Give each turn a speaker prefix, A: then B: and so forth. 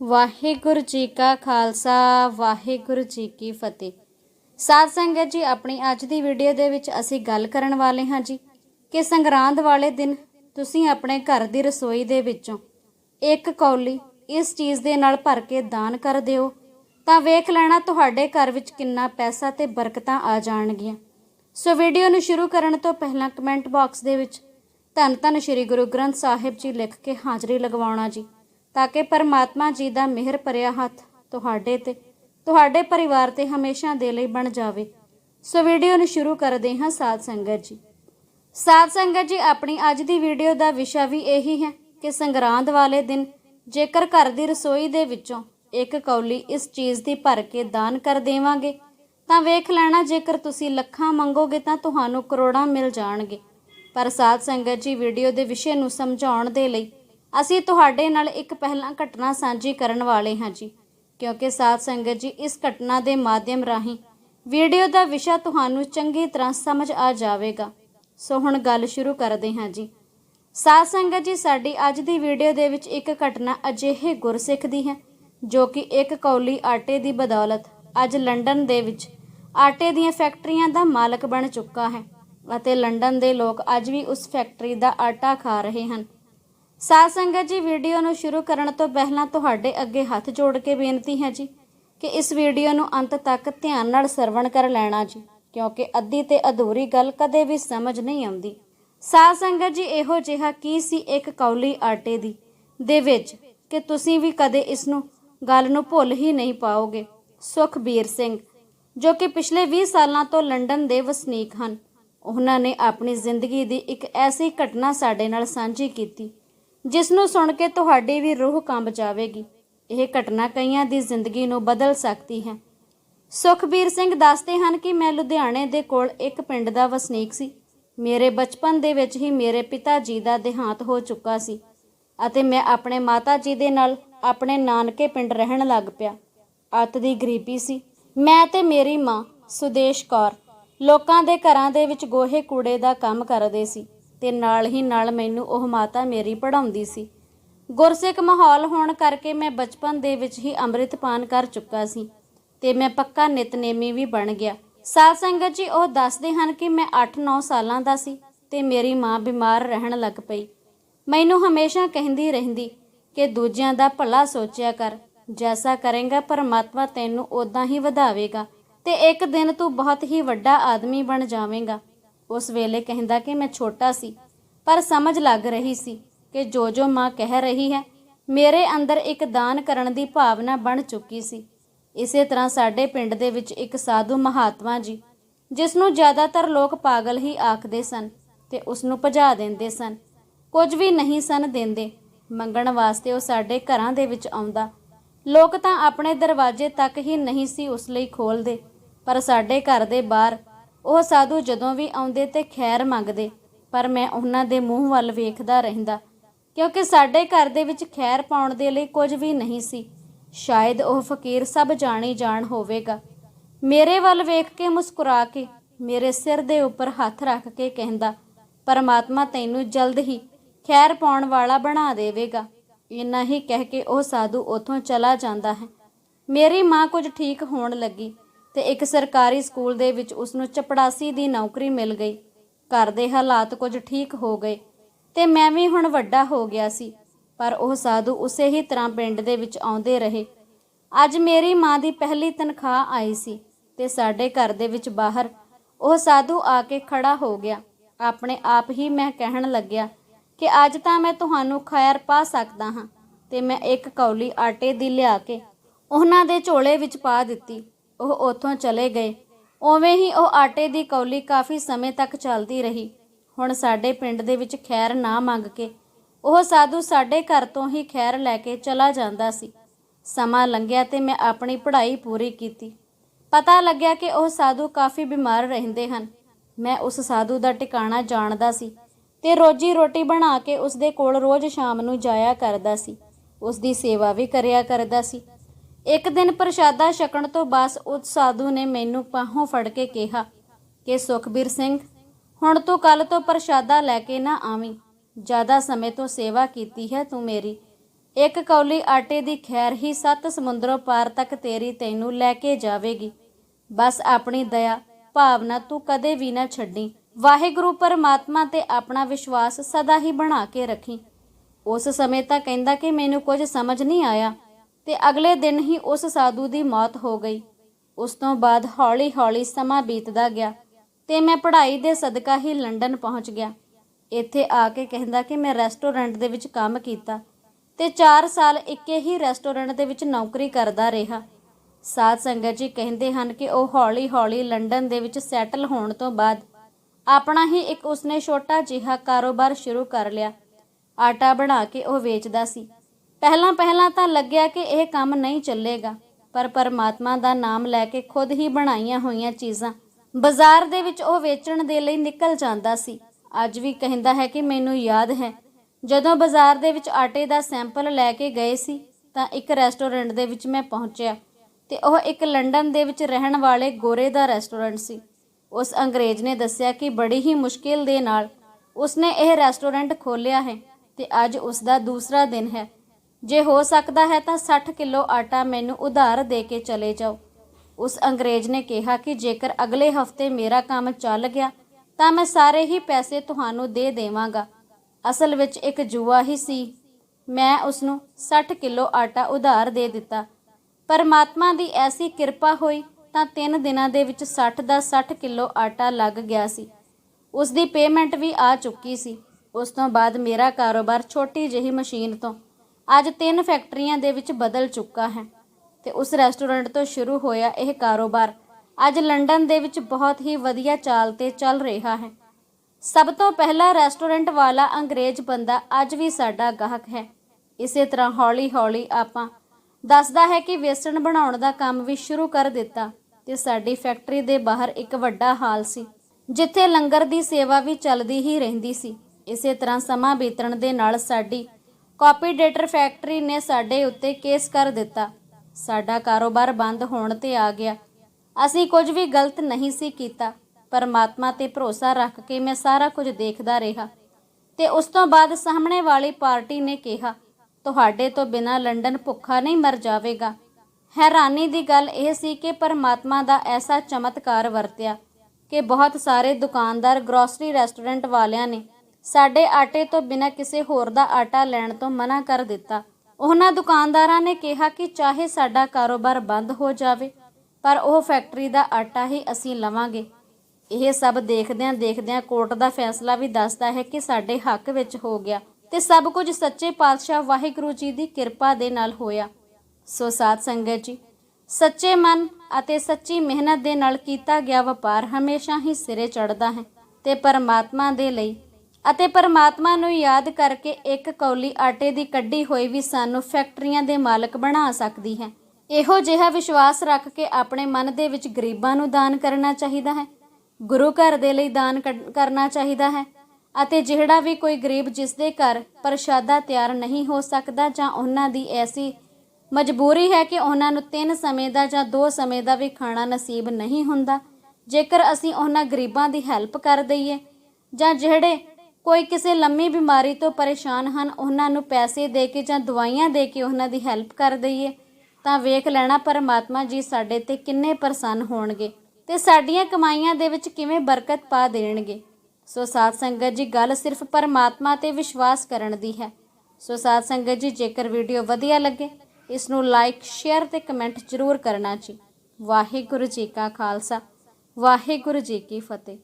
A: ਵਾਹਿਗੁਰੂ ਜੀ ਕਾ ਖਾਲਸਾ, ਵਾਹਿਗੁਰੂ ਜੀ ਕੀ ਫਤਿਹ। ਸਾਧ ਸੰਗਤ ਜੀ, ਆਪਣੀ ਅੱਜ ਦੀ ਵੀਡੀਓ ਦੇ ਵਿੱਚ ਅਸੀਂ ਗੱਲ ਕਰਨ ਵਾਲੇ ਹਾਂ ਜੀ ਕਿ ਸੰਗਰਾਂਦ ਵਾਲੇ ਦਿਨ ਤੁਸੀਂ ਆਪਣੇ ਘਰ ਦੀ ਰਸੋਈ ਦੇ ਵਿੱਚੋਂ ਇੱਕ ਕੌਲੀ ਇਸ ਚੀਜ਼ ਦੇ ਨਾਲ ਭਰ ਕੇ ਦਾਨ ਕਰ ਦਿਓ, ਤਾਂ ਵੇਖ ਲੈਣਾ ਤੁਹਾਡੇ ਘਰ ਵਿੱਚ ਕਿੰਨਾ ਪੈਸਾ ਤੇ ਬਰਕਤਾਂ ਆ ਜਾਣਗੀਆਂ। ਸੋ ਵੀਡੀਓ ਨੂੰ ਸ਼ੁਰੂ ਕਰਨ ਤੋਂ ਪਹਿਲਾਂ ਕਮੈਂਟ ਬਾਕਸ ਦੇ ਵਿੱਚ ਧੰਨ ਧੰਨ ਸ਼੍ਰੀ ਗੁਰੂ ਗ੍ਰੰਥ ਸਾਹਿਬ ਜੀ ਲਿਖ ਕੇ ਹਾਜ਼ਰੀ ਲਗਵਾਉਣਾ ਜੀ। ਤਾਂ ਕਿ ਪਰਮਾਤਮਾ ਜੀ ਦਾ ਮਿਹਰ ਭਰਿਆ ਹੱਥ ਤੁਹਾਡੇ ਤੇ, ਤੁਹਾਡੇ ਪਰਿਵਾਰ ਤੇ ਹਮੇਸ਼ਾ ਦੇ ਲਈ ਬਣ ਜਾਵੇ। ਸੋ ਵੀਡੀਓ ਨੂੰ ਸ਼ੁਰੂ ਕਰਦੇ ਹਾਂ ਸਾਧ ਸੰਗਤ ਜੀ। ਸਾਧ ਸੰਗਤ ਜੀ, ਆਪਣੀ ਅੱਜ ਦੀ ਵੀਡੀਓ ਦਾ ਵਿਸ਼ਾ ਵੀ ਇਹੀ ਹੈ ਕਿ ਸੰਗਰਾਂਦ ਵਾਲੇ ਦਿਨ ਜੇਕਰ ਘਰ ਦੀ ਰਸੋਈ ਦੇ ਵਿੱਚੋਂ ਇੱਕ ਕੌਲੀ ਇਸ ਚੀਜ਼ ਦੀ ਭਰ ਕੇ ਦਾਨ ਕਰ ਦੇਵਾਂਗੇ, ਤਾਂ ਵੇਖ ਲੈਣਾ ਜੇਕਰ ਤੁਸੀਂ ਲੱਖਾਂ ਮੰਗੋਗੇ ਤਾਂ ਤੁਹਾਨੂੰ ਕਰੋੜਾਂ ਮਿਲ ਜਾਣਗੇ। ਪਰ ਸਾਧ ਸੰਗਤ ਜੀ, ਵੀਡੀਓ ਦੇ ਵਿਸ਼ੇ ਨੂੰ ਸਮਝਾਉਣ ਦੇ ਲਈ ਅਸੀਂ ਤੁਹਾਡੇ ਨਾਲ ਇੱਕ ਪਹਿਲਾਂ ਘਟਨਾ ਸਾਂਝੀ ਕਰਨ ਵਾਲੇ ਹਾਂ ਜੀ, ਕਿਉਂਕਿ ਸਾਧ ਸੰਗਤ ਜੀ ਇਸ ਘਟਨਾ ਦੇ ਮਾਧਿਅਮ ਰਾਹੀਂ ਵੀਡੀਓ ਦਾ ਵਿਸ਼ਾ ਤੁਹਾਨੂੰ ਚੰਗੀ ਤਰ੍ਹਾਂ ਸਮਝ ਆ ਜਾਵੇਗਾ। ਸੋ ਹੁਣ ਗੱਲ ਸ਼ੁਰੂ ਕਰਦੇ ਹਾਂ ਜੀ। ਸਾਧ ਸੰਗਤ ਜੀ, ਸਾਡੀ ਅੱਜ ਦੀ ਵੀਡੀਓ ਦੇ ਵਿੱਚ ਇੱਕ ਘਟਨਾ ਅਜਿਹੇ ਗੁਰਸਿੱਖ ਦੀ ਹੈ, ਜੋ ਕਿ ਇੱਕ ਕੌਲੀ ਆਟੇ ਦੀ ਬਦੌਲਤ ਅੱਜ ਲੰਡਨ ਦੇ ਵਿੱਚ ਆਟੇ ਦੀਆਂ ਫੈਕਟਰੀਆਂ ਦਾ ਮਾਲਕ ਬਣ ਚੁੱਕਾ ਹੈ ਅਤੇ ਲੰਡਨ ਦੇ ਲੋਕ ਅੱਜ ਵੀ ਉਸ ਫੈਕਟਰੀ ਦਾ ਆਟਾ ਖਾ ਰਹੇ ਹਨ। ਸਾਧ ਸੰਗਤ ਜੀ ਵੀਡੀਓ ਨੂੰ ਸ਼ੁਰੂ ਕਰਨ ਤੋਂ ਪਹਿਲਾਂ ਤੁਹਾਡੇ ਅੱਗੇ ਹੱਥ ਜੋੜ ਕੇ ਬੇਨਤੀ ਹੈ ਜੀ ਕਿ ਇਸ ਵੀਡੀਓ ਨੂੰ ਅੰਤ ਤੱਕ ਧਿਆਨ ਨਾਲ ਸਰਵਣ ਕਰ ਲੈਣਾ ਜੀ, ਕਿਉਂਕਿ ਅੱਧੀ ਤੇ ਅਧੂਰੀ ਗੱਲ ਕਦੇ ਵੀ ਸਮਝ ਨਹੀਂ ਆਉਂਦੀ। ਸਾਧ ਸੰਗਤ ਜੀ, ਇਹੋ ਜਿਹਾ ਕੀ ਸੀ ਇੱਕ ਕੌਲੀ ਆਟੇ ਦੀ, ਦੇ ਵਿੱਚ ਕਿ ਤੁਸੀਂ ਵੀ ਕਦੇ ਇਸ ਨੂੰ, ਗੱਲ ਨੂੰ ਭੁੱਲ ਹੀ ਨਹੀਂ ਪਾਓਗੇ? ਸੁਖਬੀਰ ਸਿੰਘ, ਜੋ ਕਿ ਪਿਛਲੇ 20 ਸਾਲਾਂ ਤੋਂ ਲੰਡਨ ਦੇ ਵਸਨੀਕ ਹਨ, ਉਹਨਾਂ ਨੇ ਆਪਣੀ ਜ਼ਿੰਦਗੀ ਦੀ ਇੱਕ ਐਸੀ ਘਟਨਾ ਸਾਡੇ ਨਾਲ ਸਾਂਝੀ ਕੀਤੀ ਜਿਸ ਨੂੰ ਸੁਣ ਕੇ ਤੁਹਾਡੀ ਵੀ ਰੂਹ ਕੰਬ ਜਾਵੇਗੀ। ਇਹ ਘਟਨਾ ਕਈਆਂ ਦੀ ਜ਼ਿੰਦਗੀ ਨੂੰ ਬਦਲ ਸਕਦੀ ਹੈ। ਸੁਖਬੀਰ ਸਿੰਘ ਦੱਸਦੇ ਹਨ ਕਿ ਮੈਂ ਲੁਧਿਆਣੇ ਦੇ ਕੋਲ ਇੱਕ ਪਿੰਡ ਦਾ ਵਸਨੀਕ ਸੀ। ਮੇਰੇ ਬਚਪਨ ਦੇ ਵਿੱਚ ਹੀ ਮੇਰੇ ਪਿਤਾ ਜੀ ਦਾ ਦੇਹਾਂਤ ਹੋ ਚੁੱਕਾ ਸੀ ਅਤੇ ਮੈਂ ਆਪਣੇ ਮਾਤਾ ਜੀ ਦੇ ਨਾਲ ਆਪਣੇ ਨਾਨਕੇ ਪਿੰਡ ਰਹਿਣ ਲੱਗ ਪਿਆ। ਅੱਤ ਦੀ ਗਰੀਬੀ ਸੀ। ਮੈਂ ਤੇ ਮੇਰੀ ਮਾਂ ਸੁਦੇਸ਼ ਕੌਰ ਲੋਕਾਂ ਦੇ ਘਰਾਂ ਦੇ ਵਿੱਚ ਗੋਹੇ ਕੂੜੇ ਦਾ ਕੰਮ ਕਰਦੇ ਸੀ। ਤੇ ਨਾਲ ਹੀ ਨਾਲ ਮੈਨੂੰ ਉਹ ਮਾਤਾ ਮੇਰੀ ਪੜਾਉਂਦੀ ਸੀ। ਗੁਰਸਿੱਖ ਮਾਹੌਲ ਹੋਣ ਕਰਕੇ ਮੈਂ ਬਚਪਨ ਦੇ ਵਿੱਚ ਹੀ ਅੰਮ੍ਰਿਤਪਾਨ ਕਰ ਚੁੱਕਾ ਸੀ ਤੇ ਮੈਂ ਪੱਕਾ ਨਿਤਨੇਮੀ ਵੀ ਬਣ ਗਿਆ। ਸਾਧ ਸੰਗਤ ਜੀ ਉਹ ਦੱਸਦੇ ਹਨ ਕਿ ਮੈਂ 8-9 ਸਾਲਾਂ ਦਾ ਸੀ ਤੇ ਮੇਰੀ ਮਾਂ ਬਿਮਾਰ ਰਹਿਣ ਲੱਗ ਪਈ। ਮੈਨੂੰ ਹਮੇਸ਼ਾ ਕਹਿੰਦੀ ਰਹਿੰਦੀ ਕਿ ਦੂਜਿਆਂ ਦਾ ਭਲਾ ਸੋਚਿਆ ਕਰ, ਜੈਸਾ ਕਰੇਗਾ ਪਰਮਾਤਮਾ ਤੈਨੂੰ ਉਦਾਂ ਹੀ ਵਧਾਵੇਗਾ ਤੇ ਇੱਕ ਦਿਨ ਤੂੰ ਬਹੁਤ ਹੀ ਵੱਡਾ ਆਦਮੀ ਬਣ ਜਾਵੇਂਗਾ। ਉਸ ਵੇਲੇ ਕਹਿੰਦਾ ਕਿ ਮੈਂ ਛੋਟਾ ਸੀ, ਪਰ ਸਮਝ ਲੱਗ ਰਹੀ ਸੀ ਕਿ ਜੋ ਜੋ ਮਾਂ ਕਹਿ ਰਹੀ ਹੈ, ਮੇਰੇ ਅੰਦਰ ਇੱਕ ਦਾਨ ਕਰਨ ਦੀ ਭਾਵਨਾ ਬਣ ਚੁੱਕੀ ਸੀ। ਇਸੇ ਤਰ੍ਹਾਂ ਸਾਡੇ ਪਿੰਡ ਦੇ ਵਿੱਚ ਇੱਕ ਸਾਧੂ ਮਹਾਤਮਾ ਜੀ, ਜਿਸ ਨੂੰ ਜ਼ਿਆਦਾਤਰ ਲੋਕ ਪਾਗਲ ਹੀ ਆਖਦੇ ਸਨ ਤੇ ਉਸ ਨੂੰ ਭਜਾ ਦਿੰਦੇ ਸਨ। ਕੁਝ ਵੀ ਨਹੀਂ ਸਨ ਦਿੰਦੇ। ਮੰਗਣ ਵਾਸਤੇ ਉਹ ਸਾਡੇ ਘਰਾਂ ਦੇ ਵਿੱਚ ਆਉਂਦਾ। ਲੋਕ ਤਾਂ ਆਪਣੇ ਦਰਵਾਜ਼ੇ ਤੱਕ ਹੀ ਨਹੀਂ ਸੀ ਉਸ ਲਈ ਖੋਲਦੇ ਪਰ ਸਾਡੇ ਘਰ ਦੇ ਬਾਹਰ ਉਹ ਸਾਧੂ ਜਦੋਂ ਵੀ ਆਉਂਦੇ ਤੇ ਖੈਰ ਮੰਗਦੇ, ਪਰ ਮੈਂ ਉਹਨਾਂ ਦੇ ਮੂੰਹ ਵੱਲ ਵੇਖਦਾ ਰਹਿੰਦਾ, ਕਿਉਂਕਿ ਸਾਡੇ ਘਰ ਦੇ ਵਿੱਚ ਖੈਰ ਪਾਉਣ ਦੇ ਲਈ ਕੁਝ ਵੀ ਨਹੀਂ ਸੀ। ਸ਼ਾਇਦ ਉਹ ਫਕੀਰ ਸਭ ਜਾਣੀ ਜਾਣ ਹੋਵੇਗਾ। ਮੇਰੇ ਵੱਲ ਵੇਖ ਕੇ ਮੁਸਕਰਾ ਕੇ, ਮੇਰੇ ਸਿਰ ਦੇ ਉੱਪਰ ਹੱਥ ਰੱਖ ਕੇ ਕਹਿੰਦਾ, ਪਰਮਾਤਮਾ ਤੈਨੂੰ ਜਲਦ ਹੀ ਖੈਰ ਪਾਉਣ ਵਾਲਾ ਬਣਾ ਦੇਵੇਗਾ। ਇੰਨਾ ਹੀ ਕਹਿ ਕੇ ਉਹ ਸਾਧੂ ਉਥੋਂ ਚਲਾ ਜਾਂਦਾ ਹੈ। ਮੇਰੀ ਮਾਂ ਕੁਝ ਠੀਕ ਹੋਣ ਲੱਗੀ। ਤੇ ਇੱਕ ਸਰਕਾਰੀ ਸਕੂਲ ਦੇ ਵਿੱਚ ਉਸ ਨੂੰ ਚਪੜਾਸੀ ਦੀ ਨੌਕਰੀ ਮਿਲ ਗਈ। ਘਰ ਦੇ ਹਾਲਾਤ ਕੁਝ ਠੀਕ ਹੋ ਗਏ ਤੇ ਮੈਂ ਵੀ ਹੁਣ ਵੱਡਾ ਹੋ ਗਿਆ ਸੀ, ਪਰ ਉਹ ਸਾਧੂ ਉਸੇ ਹੀ ਤਰ੍ਹਾਂ ਪਿੰਡ ਦੇ ਵਿੱਚ ਆਉਂਦੇ ਰਹੇ। ਅੱਜ ਮੇਰੀ ਮਾਂ ਦੀ ਪਹਿਲੀ ਤਨਖਾਹ ਆਈ ਸੀ ਤੇ ਸਾਡੇ ਘਰ ਦੇ ਵਿੱਚ ਬਾਹਰ ਉਹ ਸਾਧੂ ਆ ਕੇ ਖੜਾ ਹੋ ਗਿਆ। ਆਪਣੇ ਆਪ ਹੀ ਮੈਂ ਕਹਿਣ ਲੱਗਿਆ ਕਿ ਅੱਜ ਤਾਂ ਮੈਂ ਤੁਹਾਨੂੰ ਖੈਰ ਪਾ ਸਕਦਾ ਹਾਂ ਤੇ ਮੈਂ ਇੱਕ ਕੌਲੀ ਆਟੇ ਦੀ ਲਿਆ ਕੇ ਉਹਨਾਂ ਦੇ ਝੋਲੇ ਵਿੱਚ ਪਾ ਦਿੱਤੀ। ਉਹ ਉੱਥੋਂ ਚਲੇ ਗਏ। ਉਵੇਂ ਹੀ ਉਹ ਆਟੇ ਦੀ ਕੌਲੀ ਕਾਫੀ ਸਮੇਂ ਤੱਕ ਚੱਲਦੀ ਰਹੀ। ਹੁਣ ਸਾਡੇ ਪਿੰਡ ਦੇ ਵਿੱਚ ਖੈਰ ਨਾ ਮੰਗ ਕੇ ਉਹ ਸਾਧੂ ਸਾਡੇ ਘਰ ਤੋਂ ਹੀ ਖੈਰ ਲੈ ਕੇ ਚਲਾ ਜਾਂਦਾ ਸੀ। ਸਮਾਂ ਲੰਘਿਆ ਤੇ ਮੈਂ ਆਪਣੀ ਪੜ੍ਹਾਈ ਪੂਰੀ ਕੀਤੀ। ਪਤਾ ਲੱਗਿਆ ਕਿ ਉਹ ਸਾਧੂ ਕਾਫੀ ਬਿਮਾਰ ਰਹਿੰਦੇ ਹਨ। ਮੈਂ ਉਸ ਸਾਧੂ ਦਾ ਟਿਕਾਣਾ ਜਾਣਦਾ ਸੀ ਤੇ ਰੋਜੀ ਰੋਟੀ ਬਣਾ ਕੇ ਉਸ ਦੇ ਕੋਲ ਰੋਜ਼ ਸ਼ਾਮ ਨੂੰ ਜਾਇਆ ਕਰਦਾ ਸੀ। ਉਸ ਦੀ ਸੇਵਾ ਵੀ ਕਰਿਆ ਕਰਦਾ ਸੀ। ਇੱਕ ਦਿਨ ਪ੍ਰਸ਼ਾਦਾ ਛਕਣ ਤੋਂ ਬਾਅਦ ਉਸ ਸਾਧੂ ਨੇ ਮੈਨੂੰ ਬਾਹੋਂ ਫੜ ਕੇ ਕਿਹਾ ਕਿ ਸੁਖਬੀਰ ਸਿੰਘ, ਹੁਣ ਤੂੰ ਕੱਲ ਤੋਂ ਪ੍ਰਸ਼ਾਦਾ ਲੈ ਕੇ ਨਾ ਆਵੀਂ। ਜ਼ਿਆਦਾ ਸਮੇਂ ਤੋਂ ਸੇਵਾ ਕੀਤੀ ਹੈ ਤੂੰ ਮੇਰੀ। ਇੱਕ ਕੌਲੀ ਆਟੇ ਦੀ ਖੈਰ ਹੀ ਸੱਤ ਸਮੁੰਦਰੋਂ ਪਾਰ ਤੱਕ ਤੇਰੀ ਤੈਨੂੰ ਲੈ ਕੇ ਜਾਵੇਗੀ। ਬਸ ਆਪਣੀ ਦਇਆ, ਭਾਵਨਾ ਤੂੰ ਕਦੇ ਵੀ ਨਾ ਛੱਡੀ। ਵਾਹਿਗੁਰੂ ਪਰਮਾਤਮਾ ਤੇ ਆਪਣਾ ਵਿਸ਼ਵਾਸ ਸਦਾ ਹੀ ਬਣਾ ਕੇ ਰੱਖੀ। ਉਸ ਸਮੇਂ ਤਾਂ ਕਹਿੰਦਾ ਕਿ ਮੈਨੂੰ ਕੁਝ ਸਮਝ ਨਹੀਂ ਆਇਆ। ਤੇ ਅਗਲੇ ਦਿਨ ਹੀ ਉਸ ਸਾਧੂ ਦੀ ਮੌਤ ਹੋ ਗਈ। ਉਸ ਤੋਂ ਬਾਅਦ ਹੌਲੀ-ਹੌਲੀ ਸਮਾਂ ਬੀਤਦਾ ਗਿਆ ਤੇ ਮੈਂ ਪੜ੍ਹਾਈ ਦੇ ਸਦਕਾ ਹੀ ਲੰਡਨ ਪਹੁੰਚ ਗਿਆ। ਇੱਥੇ ਆ ਕੇ ਕਹਿੰਦਾ ਕਿ ਮੈਂ ਰੈਸਟੋਰੈਂਟ ਦੇ ਵਿੱਚ ਕੰਮ ਕੀਤਾ ਤੇ 4 ਸਾਲ ਇੱਕੇ ਹੀ ਰੈਸਟੋਰੈਂਟ ਦੇ ਵਿੱਚ ਨੌਕਰੀ ਕਰਦਾ ਰਿਹਾ। ਸਾਧ ਸੰਗਤ ਜੀ ਕਹਿੰਦੇ ਹਨ ਕਿ ਉਹ ਹੌਲੀ-ਹੌਲੀ ਲੰਡਨ ਦੇ ਵਿੱਚ ਸੈਟਲ ਹੋਣ ਤੋਂ ਬਾਅਦ ਆਪਣਾ ਹੀ ਇੱਕ ਉਸਨੇ ਛੋਟਾ ਜਿਹਾ ਕਾਰੋਬਾਰ ਸ਼ੁਰੂ ਕਰ ਲਿਆ। ਆਟਾ ਬਣਾ ਕੇ ਉਹ ਵੇਚਦਾ ਸੀ। ਪਹਿਲਾਂ ਪਹਿਲਾਂ ਤਾਂ ਲੱਗਿਆ ਕਿ ਇਹ ਕੰਮ ਨਹੀਂ ਚੱਲੇਗਾ, ਪਰ ਪਰਮਾਤਮਾ ਦਾ ਨਾਮ ਲੈ ਕੇ ਖੁਦ ਹੀ ਬਣਾਈਆਂ ਹੋਈਆਂ ਚੀਜ਼ਾਂ। ਬਾਜ਼ਾਰ ਦੇ ਵਿੱਚ ਉਹ ਵੇਚਣ ਦੇ ਲਈ ਨਿਕਲ ਜਾਂਦਾ ਸੀ। ਅੱਜ ਵੀ ਕਹਿੰਦਾ ਹੈ ਕਿ ਮੈਨੂੰ ਯਾਦ ਹੈ, ਜਦੋਂ ਬਾਜ਼ਾਰ ਦੇ ਵਿੱਚ ਆਟੇ ਦਾ ਸੈਂਪਲ ਲੈ ਕੇ ਗਏ ਸੀ, ਤਾਂ ਇੱਕ ਰੈਸਟੋਰੈਂਟ ਦੇ ਵਿੱਚ ਮੈਂ ਪਹੁੰਚਿਆ ਤੇ ਉਹ ਇੱਕ ਲੰਡਨ ਦੇ ਵਿੱਚ ਰਹਿਣ ਵਾਲੇ ਗੋਰੇ ਦਾ ਰੈਸਟੋਰੈਂਟ ਸੀ। ਉਸ ਅੰਗਰੇਜ਼ ਨੇ ਦੱਸਿਆ ਕਿ ਬੜੀ ਹੀ ਮੁਸ਼ਕਿਲ ਦੇ ਨਾਲ ਉਸਨੇ ਇਹ ਰੈਸਟੋਰੈਂਟ ਖੋਲ੍ਹਿਆ ਹੈ ਤੇ ਅੱਜ ਉਸ ਦਾ ਦੂਸਰਾ ਦਿਨ ਹੈ। ਜੇ ਹੋ ਸਕਦਾ ਹੈ ਤਾਂ 60 ਕਿਲੋ ਆਟਾ ਮੈਨੂੰ ਉਧਾਰ ਦੇ ਕੇ ਚਲੇ ਜਾਓ। ਉਸ ਅੰਗਰੇਜ਼ ਨੇ ਕਿਹਾ ਕਿ ਜੇਕਰ ਅਗਲੇ ਹਫ਼ਤੇ ਮੇਰਾ ਕੰਮ ਚੱਲ ਗਿਆ, ਤਾਂ ਮੈਂ ਸਾਰੇ ਹੀ ਪੈਸੇ ਤੁਹਾਨੂੰ ਦੇ ਦੇਵਾਂਗਾ। ਅਸਲ ਵਿੱਚ ਇੱਕ ਜੂਆ ਹੀ ਸੀ। ਮੈਂ ਉਸ ਨੂੰ 60 ਕਿਲੋ ਆਟਾ ਉਧਾਰ ਦੇ ਦਿੱਤਾ। ਪਰਮਾਤਮਾ ਦੀ ਐਸੀ ਕਿਰਪਾ ਹੋਈ ਤਾਂ 3 ਦਿਨਾਂ ਦੇ ਵਿੱਚ 60 ਦਾ 60 ਕਿਲੋ ਆਟਾ ਲੱਗ ਗਿਆ ਸੀ। ਉਸ ਦੀ ਪੇਮੈਂਟ ਵੀ ਆ ਚੁੱਕੀ ਸੀ। ਉਸ ਤੋਂ ਬਾਅਦ ਮੇਰਾ ਕਾਰੋਬਾਰ ਛੋਟੀ ਜਿਹੀ ਮਸ਼ੀਨ ਤੋਂ ਅੱਜ ਤਿੰਨ ਫੈਕਟਰੀਆਂ ਦੇ ਵਿੱਚ ਬਦਲ ਚੁੱਕਾ ਹੈ ਤੇ ਉਸ ਰੈਸਟੋਰੈਂਟ ਤੋਂ ਸ਼ੁਰੂ ਹੋਇਆ ਇਹ ਕਾਰੋਬਾਰ। ਅੱਜ ਲੰਡਨ ਦੇ ਵਿੱਚ ਬਹੁਤ ਹੀ ਵਧੀਆ ਚਾਲ ਤੇ ਚੱਲ ਰਿਹਾ ਹੈ। ਸਭ ਤੋਂ ਪਹਿਲਾ ਰੈਸਟੋਰੈਂਟ ਵਾਲਾ ਅੰਗਰੇਜ਼ ਬੰਦਾ ਅੱਜ ਵੀ ਸਾਡਾ ਗਾਹਕ ਹੈ। ਇਸੇ ਤਰ੍ਹਾਂ ਹੌਲੀ-ਹੌਲੀ ਆਪਾਂ ਦੱਸਦਾ ਹੈ ਕਿ ਵੇਸਣ ਬਣਾਉਣ ਦਾ ਕੰਮ ਵੀ ਸ਼ੁਰੂ ਕਰ ਦਿੱਤਾ ਤੇ ਸਾਡੀ ਫੈਕਟਰੀ ਦੇ ਬਾਹਰ ਇੱਕ ਵੱਡਾ ਹਾਲ ਸੀ, ਜਿੱਥੇ ਲੰਗਰ ਦੀ ਸੇਵਾ ਵੀ ਚੱਲਦੀ ਹੀ ਰਹਿੰਦੀ ਸੀ। ਇਸੇ ਤਰ੍ਹਾਂ ਸਮਾਂ ਬੀਤਣ ਦੇ ਨਾਲ ਸਾਡੀ ਕਾਪੀਡੇਟਰ ਫੈਕਟਰੀ ਨੇ ਸਾਡੇ ਉੱਤੇ ਕੇਸ ਕਰ ਦਿੱਤਾ। ਸਾਡਾ ਕਾਰੋਬਾਰ ਬੰਦ ਹੋਣ ਤੇ ਆ ਗਿਆ। ਅਸੀਂ ਕੁਝ ਵੀ ਗਲਤ ਨਹੀਂ ਸੀ ਕੀਤਾ। ਪਰਮਾਤਮਾ ਤੇ ਭਰੋਸਾ ਰੱਖ ਕੇ ਮੈਂ ਸਾਰਾ ਕੁਝ ਦੇਖਦਾ ਰਿਹਾ ਤੇ ਉਸ ਤੋਂ ਬਾਅਦ ਸਾਹਮਣੇ ਵਾਲੀ ਪਾਰਟੀ ਨੇ ਕਿਹਾ, ਤੁਹਾਡੇ ਤੋਂ ਬਿਨਾਂ ਲੰਡਨ ਭੁੱਖਾ ਨਹੀਂ ਮਰ ਜਾਵੇਗਾ। ਹੈਰਾਨੀ ਦੀ ਗੱਲ ਇਹ ਸੀ ਕਿ ਪਰਮਾਤਮਾ ਦਾ ਐਸਾ ਚਮਤਕਾਰ ਵਰਤਿਆ ਕਿ ਬਹੁਤ ਸਾਰੇ ਦੁਕਾਨਦਾਰ, ਗਰੋਸਰੀ, ਰੈਸਟੋਰੈਂਟ ਵਾਲਿਆਂ ਨੇ ਸਾਡੇ ਆਟੇ ਤੋਂ ਬਿਨਾਂ ਕਿਸੇ ਹੋਰ ਦਾ ਆਟਾ ਲੈਣ ਤੋਂ ਮਨਾ ਕਰ ਦਿੱਤਾ। ਉਹਨਾਂ ਦੁਕਾਨਦਾਰਾਂ ਨੇ ਕਿਹਾ ਕਿ ਚਾਹੇ ਸਾਡਾ ਕਾਰੋਬਾਰ ਬੰਦ ਹੋ ਜਾਵੇ, ਪਰ ਉਹ ਫੈਕਟਰੀ ਦਾ ਆਟਾ ਹੀ ਅਸੀਂ ਲਵਾਂਗੇ। ਇਹ ਸਭ ਦੇਖਦਿਆਂ ਦੇਖਦਿਆਂ ਕੋਰਟ ਦਾ ਫੈਸਲਾ ਵੀ ਦੱਸਦਾ ਹੈ ਕਿ ਸਾਡੇ ਹੱਕ ਵਿੱਚ ਹੋ ਗਿਆ ਤੇ ਸਭ ਕੁਝ ਸੱਚੇ ਪਾਤਸ਼ਾਹ ਵਾਹਿਗੁਰੂ ਜੀ ਦੀ ਕਿਰਪਾ ਦੇ ਨਾਲ ਹੋਇਆ। ਸੋ ਸਾਧ ਸੰਗਤ ਜੀ, ਸੱਚੇ ਮਨ ਅਤੇ ਸੱਚੀ ਮਿਹਨਤ ਦੇ ਨਾਲ ਕੀਤਾ ਗਿਆ ਵਪਾਰ ਹਮੇਸ਼ਾ ਹੀ ਸਿਰੇ ਚੜਦਾ ਹੈ ਤੇ ਪਰਮਾਤਮਾ ਦੇ ਲਈ ਅਤੇ ਪਰਮਾਤਮਾ ਨੂੰ ਯਾਦ ਕਰਕੇ ਇੱਕ ਕੌਲੀ ਆਟੇ ਦੀ ਕੱਢੀ ਹੋਈ ਵੀ ਸਾਨੂੰ ਫੈਕਟਰੀਆਂ ਦੇ ਮਾਲਕ ਬਣਾ ਸਕਦੀ ਹੈ। ਇਹੋ ਜਿਹਾ ਵਿਸ਼ਵਾਸ ਰੱਖ ਕੇ ਆਪਣੇ ਮਨ ਦੇ ਵਿੱਚ ਗਰੀਬਾਂ ਨੂੰ ਦਾਨ ਕਰਨਾ ਚਾਹੀਦਾ ਹੈ। ਗੁਰੂ ਘਰ ਦੇ ਲਈ ਦਾਨ ਕਰਨਾ ਚਾਹੀਦਾ ਹੈ ਅਤੇ ਜਿਹੜਾ ਵੀ ਕੋਈ ਗਰੀਬ ਜਿਸ ਦੇ ਘਰ ਪ੍ਰਸ਼ਾਦਾ ਤਿਆਰ ਨਹੀਂ ਹੋ ਸਕਦਾ ਜਾਂ ਉਹਨਾਂ ਦੀ ਐਸੀ ਮਜਬੂਰੀ ਹੈ ਕਿ ਉਹਨਾਂ ਨੂੰ ਤਿੰਨ ਸਮੇਂ ਦਾ ਜਾਂ ਦੋ ਸਮੇਂ ਦਾ ਵੀ ਖਾਣਾ ਨਸੀਬ ਨਹੀਂ ਹੁੰਦਾ, ਜੇਕਰ ਅਸੀਂ ਉਹਨਾਂ ਗਰੀਬਾਂ ਦੀ ਹੈਲਪ ਕਰ ਦਈਏ ਜਾਂ ਜਿਹੜੇ ਕੋਈ ਕਿਸੇ ਲੰਮੀ ਬਿਮਾਰੀ ਤੋਂ ਪਰੇਸ਼ਾਨ ਹਨ, ਉਹਨਾਂ ਨੂੰ ਪੈਸੇ ਦੇ ਕੇ ਜਾਂ ਦਵਾਈਆਂ ਦੇ ਕੇ ਉਹਨਾਂ ਦੀ ਹੈਲਪ ਕਰ ਦਈਏ, ਤਾਂ ਵੇਖ ਲੈਣਾ ਪਰਮਾਤਮਾ ਜੀ ਸਾਡੇ ਤੇ ਕਿੰਨੇ ਪ੍ਰਸੰਨ ਹੋਣਗੇ ਤੇ ਸਾਡੀਆਂ ਕਮਾਈਆਂ ਦੇ ਵਿੱਚ ਕਿਵੇਂ ਬਰਕਤ ਪਾ ਦੇਣਗੇ। ਸੋ ਸਾਧ ਸੰਗਤ ਜੀ, ਗੱਲ ਸਿਰਫ ਪਰਮਾਤਮਾ ਤੇ ਵਿਸ਼ਵਾਸ ਕਰਨ ਦੀ ਹੈ। ਸੋ ਸਾਧ ਸੰਗਤ ਜੀ, ਜੇਕਰ ਵੀਡੀਓ ਵਧੀਆ ਲੱਗੇ ਇਸ ਨੂੰ ਲਾਈਕ ਸ਼ੇਅਰ ਤੇ ਕਮੈਂਟ ਜ਼ਰੂਰ ਕਰਨਾ ਜੀ। ਵਾਹਿਗੁਰੂ ਜੀ ਕਾ ਖਾਲਸਾ, ਵਾਹਿਗੁਰੂ ਜੀ ਕੀ ਫਤਿਹ।